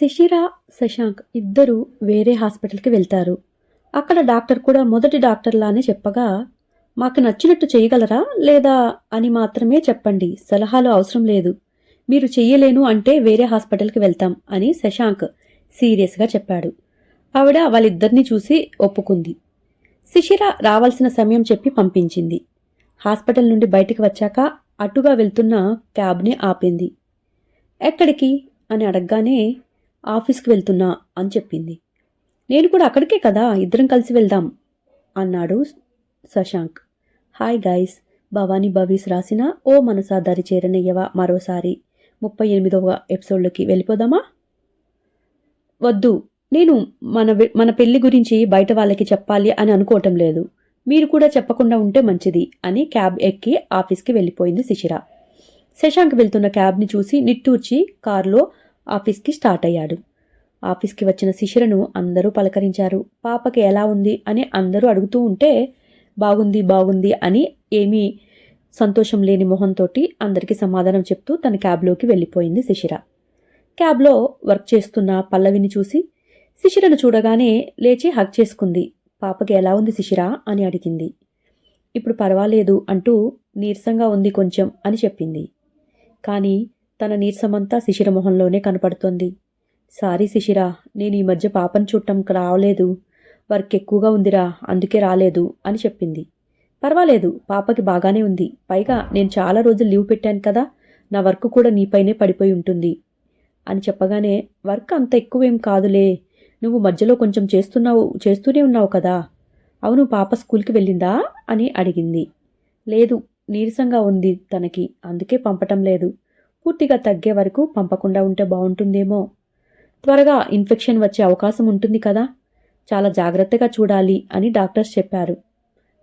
శిశిర శశాంక్ ఇద్దరూ వేరే హాస్పిటల్కి వెళ్తారు. అక్కడ డాక్టర్ కూడా మొదటి డాక్టర్లానే చెప్పగా మాకు నచ్చినట్టు చేయగలరా లేదా అని మాత్రమే చెప్పండి. సలహాలు అవసరం లేదు. మీరు చెయ్యలేను అంటే వేరే హాస్పిటల్కి వెళ్తాం అని శశాంక్ సీరియస్గా చెప్పాడు. ఆవిడ వాళ్ళిద్దరినీ చూసి ఒప్పుకుంది. శిశిర రావాల్సిన సమయం చెప్పి పంపించింది. హాస్పిటల్ నుండి బయటికి వచ్చాక అటుగా వెళ్తున్న క్యాబ్ని ఆపింది. ఎక్కడికి? అని అడగగానే ఆఫీస్కి వెళ్తున్నా అని చెప్పింది. నేను కూడా అక్కడికే కదా ఇద్దరం కలిసి వెళ్దాం అన్నాడు శశాంక్. హాయ్ గైస్ భవానీ భవీస్ రాసిన ఓ మనసా దరి చేరనయ్యవా మరోసారి ముప్పై ఎనిమిదవ ఎపిసోడ్లోకి వెళ్ళిపోదామా? వద్దు నేను మన మన పెళ్ళి గురించి బయట వాళ్ళకి చెప్పాలి అని అనుకోవటం లేదు. మీరు కూడా చెప్పకుండా ఉంటే మంచిది అని క్యాబ్ ఎక్కి ఆఫీస్కి వెళ్ళిపోయింది శిశిర. శశాంక్ వెళ్తున్న క్యాబ్ని చూసి నిట్టూర్చి కారులో ఆఫీస్కి స్టార్ట్ అయ్యాడు. ఆఫీస్కి వచ్చిన శిశిరను అందరూ పలకరించారు. పాపకి ఎలా ఉంది అని అందరూ అడుగుతూ ఉంటే బాగుంది బాగుంది అని ఏమీ సంతోషం లేని మొహంతో అందరికీ సమాధానం చెప్తూ తన క్యాబ్లోకి వెళ్ళిపోయింది శిశిర. క్యాబ్లో వర్క్ చేస్తున్న పల్లవిని చూసి శిశిరను చూడగానే లేచి హగ్ చేసుకుంది. పాపకి ఎలా ఉంది శిశిర అని అడిగింది. ఇప్పుడు పర్వాలేదు అంటూ నీరసంగా ఉంది కొంచెం అని చెప్పింది. కానీ తన నీరసమంతా శిశిర మొహంలోనే కనపడుతోంది. సారీ శిశిర నేను ఈ మధ్య పాపను చూడటం రావలేదు. వర్క్ ఎక్కువగా ఉందిరా అందుకే రాలేదు అని చెప్పింది. పర్వాలేదు పాపకి బాగానే ఉంది. పైగా నేను చాలా రోజులు లీవ్ పెట్టాను కదా నా వర్క్ కూడా నీపైనే పడిపోయి ఉంటుంది అని చెప్పగానే వర్క్ అంత ఎక్కువేం కాదులే. నువ్వు మధ్యలో కొంచెం చేస్తున్నావు చేస్తూనే ఉన్నావు కదా. అవును పాప స్కూల్కి వెళ్ళిందా? అని అడిగింది. లేదు నీరసంగా ఉంది తనకి అందుకే పంపటం లేదు. పూర్తిగా తగ్గే వరకు పంపకుండా ఉంటే బాగుంటుందేమో. త్వరగా ఇన్ఫెక్షన్ వచ్చే అవకాశం ఉంటుంది కదా. చాలా జాగ్రత్తగా చూడాలి అని డాక్టర్స్ చెప్పారు.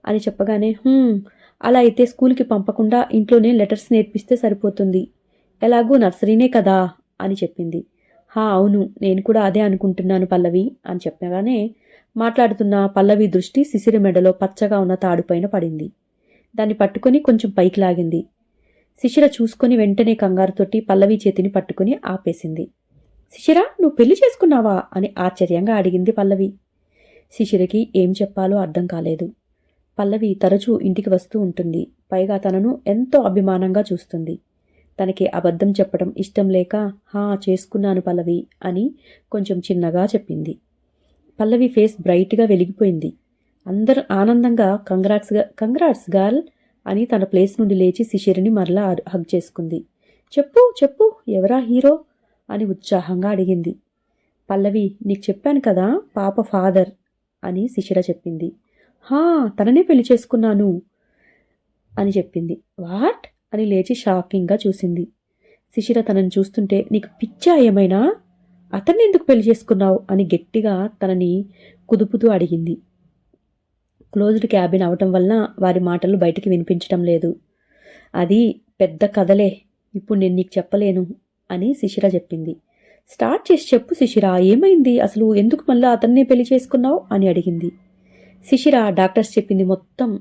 అని చెప్పగానే అలా అయితే స్కూల్కి పంపకుండా ఇంట్లోనే లెటర్స్ నేర్పిస్తే సరిపోతుంది. ఎలాగూ నర్సరీనే కదా అని చెప్పింది. హా అవును నేను కూడా అదే అనుకుంటున్నాను పల్లవి అని చెప్పగానే మాట్లాడుతున్న పల్లవి దృష్టి శిశిర మెడలో పచ్చగా ఉన్న తాడుపైన పడింది. దాన్ని పట్టుకొని కొంచెం పైకి లాగింది. శిశిర చూసుకొని వెంటనే కంగారుతోటి పల్లవి చేతిని పట్టుకుని ఆపేసింది. శిశిర నువ్వు పెళ్ళి చేసుకున్నావా? అని ఆశ్చర్యంగా అడిగింది పల్లవి. శిశిరకి ఏం చెప్పాలో అర్థం కాలేదు. పల్లవి తరచూ ఇంటికి వస్తూ ఉంటుంది. పైగా తనను ఎంతో అభిమానంగా చూస్తుంది. తనకి అబద్ధం చెప్పడం ఇష్టం లేక హా చేసుకున్నాను పల్లవి అని కొంచెం చిన్నగా చెప్పింది. పల్లవి ఫేస్ బ్రైట్గా వెలిగిపోయింది. అందరూ ఆనందంగా కంగ్రాట్స్గా కంగ్రాట్స్ గర్ల్ అని తన ప్లేస్ నుండి లేచి శిశిరిని మరలా హగ్ చేసుకుంది. చెప్పు చెప్పు ఎవరా హీరో? అని ఉత్సాహంగా అడిగింది. పల్లవి నీకు చెప్పాను కదా పాప ఫాదర్ అని శిశిర చెప్పింది. హా తననే పెళ్ళి చేసుకున్నాను అని చెప్పింది. వాట్? అని లేచి షాకింగ్గా చూసింది. శిశిర తనని చూస్తుంటే నీకు పిచ్చా ఏమైనా? అతన్ని ఎందుకు పెళ్ళి చేసుకున్నావు? అని గట్టిగా తనని కుదుపుతూ అడిగింది. క్లోజ్డ్ క్యాబిన్ అవటం వలన వారి మాటలు బయటికి వినిపించటం లేదు. అది పెద్ద కథలే. ఇప్పుడు నేను నీకు చెప్పలేను అని శిశిర చెప్పింది. స్టార్ట్ చేసి చెప్పు శిశిర ఏమైంది? అసలు ఎందుకు మళ్ళీ అతన్నే పెళ్ళి చేసుకున్నావు? అని అడిగింది. శిశిర డాక్టర్స్ చెప్పింది మొత్తం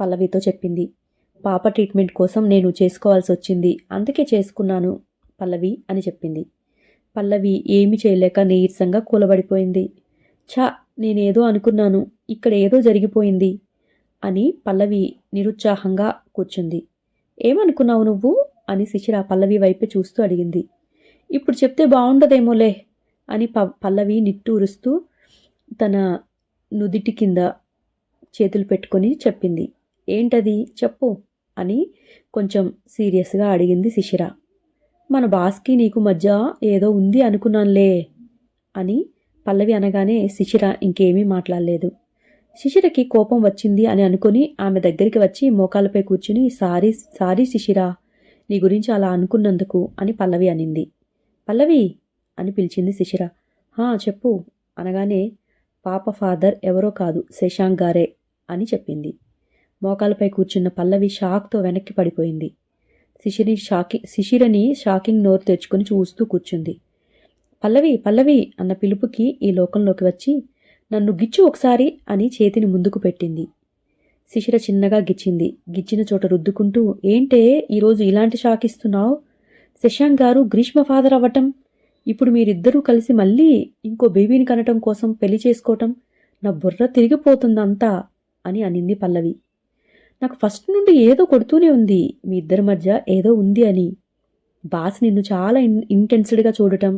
పల్లవితో చెప్పింది. పాప ట్రీట్మెంట్ కోసం నేను చేసుకోవాల్సి వచ్చింది. అందుకే చేసుకున్నాను పల్లవి అని చెప్పింది. పల్లవి ఏమి చేయలేక నీరసంగా కూలబడిపోయింది. ఛా నేనేదో అనుకున్నాను ఇక్కడ ఏదో జరిగిపోయింది అని పల్లవి నిరుత్సాహంగా కూర్చుంది. ఏమనుకున్నావు నువ్వు? అని శిశిర పల్లవి వైపు చూస్తూ అడిగింది. ఇప్పుడు చెప్తే బాగుండదేమోలే అని ప పల్లవి నిట్టూరుస్తూ తన నుదిటి కింద చేతులు పెట్టుకొని చెప్పింది. ఏంటది? చెప్పు అని కొంచెం సీరియస్గా అడిగింది శిశిర. మన బాస్కి నీకు మధ్య ఏదో ఉంది అనుకున్నానులే అని పల్లవి అనగానే శిశిర ఇంకేమీ మాట్లాడలేదు. శిశిరకి కోపం వచ్చింది అని అనుకుని ఆమె దగ్గరికి వచ్చి మోకాలపై కూర్చుని సారీ సారీ శిశిర నీ గురించి అలా అనుకున్నందుకు అని పల్లవి అనింది. పల్లవి అని పిలిచింది శిశిర. హా చెప్పు అనగానే పాప ఫాదర్ ఎవరో కాదు శశాంక్ గారే అని చెప్పింది. మోకాలపై కూర్చున్న పల్లవి షాక్తో వెనక్కి పడిపోయింది. శిశిరి షాకి శిశిరని షాకింగ్ నోరు తెచ్చుకొని చూస్తూ కూర్చుంది. పల్లవి పల్లవి అన్న పిలుపుకి ఈ లోకంలోకి వచ్చి నన్ను గిచ్చు ఒకసారి అని చేతిని ముందుకు పెట్టింది. శిశిర చిన్నగా గిచ్చింది. గిచ్చిన చోట రుద్దుకుంటూ ఏంటే ఈరోజు ఇలాంటి షాక్ ఇస్తున్నావు? శశాంక్ గారు గ్రీష్మ ఫాదర్ అవ్వటం ఇప్పుడు మీరిద్దరూ కలిసి మళ్ళీ ఇంకో బేబీని కనటం కోసం పెళ్ళి చేసుకోవటం నా బుర్ర తిరిగిపోతుందంతా అని అనింది పల్లవి. నాకు ఫస్ట్ నుండి ఏదో కొడుతూనే ఉంది మీ ఇద్దరి మధ్య ఏదో ఉంది అని. బాస్ నిన్ను చాలా ఇన్ ఇంటెన్స్డ్గా చూడటం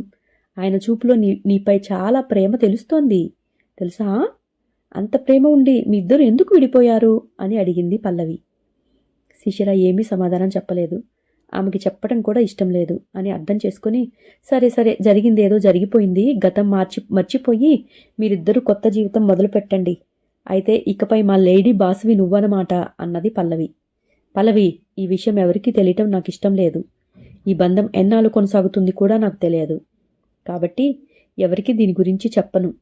ఆయన చూపులో నీ నీపై చాలా ప్రేమ తెలుస్తోంది. తెలుసా? అంత ప్రేమ ఉండి మీ ఇద్దరు ఎందుకు విడిపోయారు? అని అడిగింది పల్లవి. శిశిర ఏమీ సమాధానం చెప్పలేదు. ఆమెకి చెప్పడం కూడా ఇష్టం లేదు అని అర్థం చేసుకుని సరే సరే జరిగింది ఏదో జరిగిపోయింది. గతం మార్చి మర్చిపోయి మీరిద్దరూ కొత్త జీవితం మొదలు పెట్టండి అయితే ఇకపై మా లేడీ బాసువి నువ్వనమాట అన్నది పల్లవి. పల్లవి ఈ విషయం ఎవరికీ తెలియటం నాకు ఇష్టం లేదు. ఈ బంధం ఎన్నాళ్ళు కొనసాగుతుంది కూడా నాకు తెలియదు. కాబట్టి ఎవరికి దీని గురించి చెప్పను.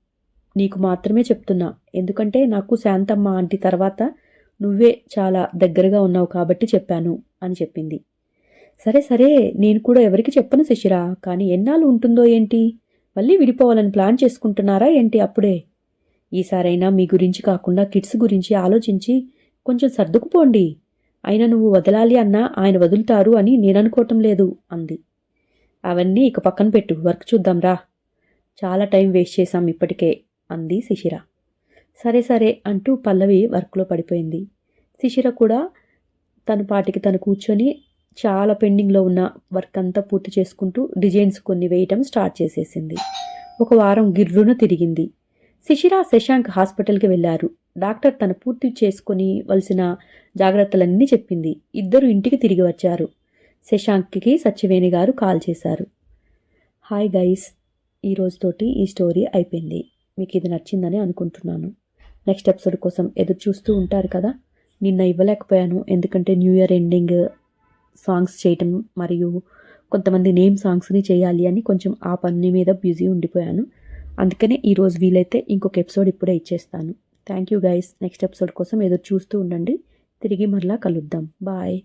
నీకు మాత్రమే చెప్తున్నా. ఎందుకంటే నాకు శాంతమ్మ ఆంటీ తర్వాత నువ్వే చాలా దగ్గరగా ఉన్నావు కాబట్టి చెప్పాను అని చెప్పింది. సరే సరే నేను కూడా ఎవరికి చెప్పను శశిరా. కానీ ఎన్నాళ్ళు ఉంటుందో ఏంటి? మళ్ళీ విడిపోవాలని ప్లాన్ చేసుకుంటున్నారా ఏంటి అప్పుడే? ఈసారైనా మీ గురించి కాకుండా కిడ్స్ గురించి ఆలోచించి కొంచెం సర్దుకుపోండి. అయినా నువ్వు వదలాలి అన్నా ఆయన వదులుతారు అని నేను అనుకోవటం లేదు అంది. అవన్నీ ఇక పక్కన పెట్టు. వర్క్ చూద్దాం రా. చాలా టైం వేస్ట్ చేశాం ఇప్పటికే అంది శిశిర. సరే సరే అంటూ పల్లవి వర్క్లో పడిపోయింది. శిశిర కూడా తన పాటికి తను కూర్చొని చాలా పెండింగ్లో ఉన్న వర్క్ అంతా పూర్తి చేసుకుంటూ డిజైన్స్ కొన్ని వేయటం స్టార్ట్ చేసేసింది. ఒక వారం గిర్రున తిరిగింది. శిశిర శశాంక్ హాస్పిటల్కి వెళ్ళారు. డాక్టర్ తన పూర్తి చేసుకొని వలసిన జాగ్రత్తలన్నీ చెప్పింది. ఇద్దరు ఇంటికి తిరిగి వచ్చారు. శశాంక్కి సత్యవేణి గారు కాల్ చేశారు. హాయ్ గైస్ ఈ రోజుతోటి ఈ స్టోరీ అయిపోయింది. మీకు ఇది నచ్చిందని అనుకుంటున్నాను. నెక్స్ట్ ఎపిసోడ్ కోసం ఎదురు చూస్తూ ఉంటారు కదా? నిన్న ఇవ్వలేకపోయాను. ఎందుకంటే న్యూ ఇయర్ ఎండింగ్ సాంగ్స్ చేయటం మరియు కొంతమంది నేమ్ సాంగ్స్ని చేయాలి అని కొంచెం ఆ పని మీద బిజీ ఉండిపోయాను. అందుకనే ఈరోజు వీలైతే ఇంకొక ఎపిసోడ్ ఇప్పుడే ఇచ్చేస్తాను. Thank you guys. Next episode కోసం ఎదురు చూస్తూ ఉండండి. తిరిగి మరలా కలుద్దాం. బాయ్.